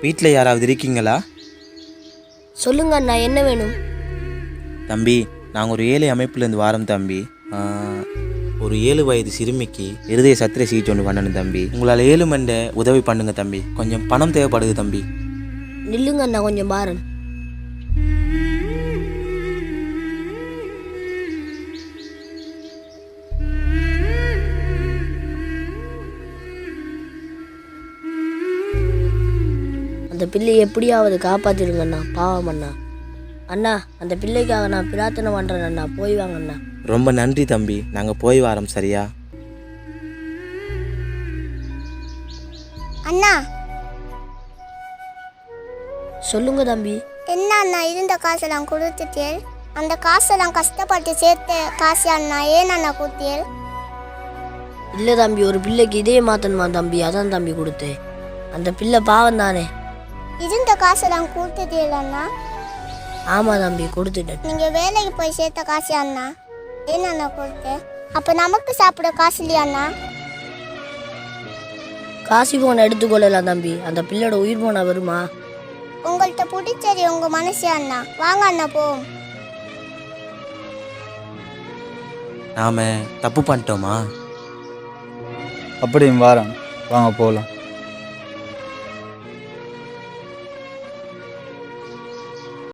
வீட்டில் யாராவது இருக்கீங்களா? சொல்லுங்க அண்ணா என்ன வேணும்? தம்பி நாங்கள் ஒரு ஏழை அமைப்புலேருந்து வாரோம் தம்பி. ஆ, ஒரு ஏழு வயது சிறுமிக்கு இருதய சத்திர சிகிச்சை ஒன்று பண்ணணும் தம்பி. உங்களால் ஏழு மண்டை உதவி பண்ணுங்க தம்பி. கொஞ்சம் பணம் தேவைப்படுது தம்பி. நில்லுங்க அண்ணா கொஞ்சம் பாருன் அந்த பிள்ளையை எப்படியாவது காப்பாத்திடுங்க அண்ணா பாவம் அண்ணா. அண்ணா அந்த பிள்ளைக்காக நான் பிரார்த்தனை பண்றேன் அண்ணா போய் வாங்க அண்ணா. ரொம்ப நன்றி தம்பி. நாங்கள் போய் வரோம் சரியா? அண்ணா. சொல்லுங்க தம்பி. என்ன அண்ணா இருந்த காசெல்லாம் கொடுத்துட்டேன் அந்த காசெல்லாம் கஷ்டப்பட்டு சேர்த்த காசு அண்ணா ஏன் அண்ணா கொடுத்தேன் இல்லை தம்பி ஒரு பிள்ளைக்கு இதே மாத்தணுமா தம்பி? அதான் தம்பி கொடுத்தேன். அந்த பிள்ளை பாவம் தானே இருந்த காசெல்லாம் கொடுத்துட்டேன் அண்ணா. ஆமா தம்பி கொடுத்துட்டேன். நீங்க வேலைக்கு போய் சேர்த்த காசு அண்ணா. ஏன் அண்ணா கொடுத்தேன் அப்ப நமக்கு சாப்பிட காசு இல்லையா அண்ணா? காசி போனை எடுத்துக்கொள்ளலாம் தம்பி. அந்த பிள்ளையோட உயிர் போனா வருமா? உங்கள்கிட்ட பிடிச்சது உங்க மனசு அண்ணா. வாங்க அண்ணா போவோம். நாம் தப்பு பண்ணிட்டோமா? அப்படியும் வாரம். வாங்க போகலாம்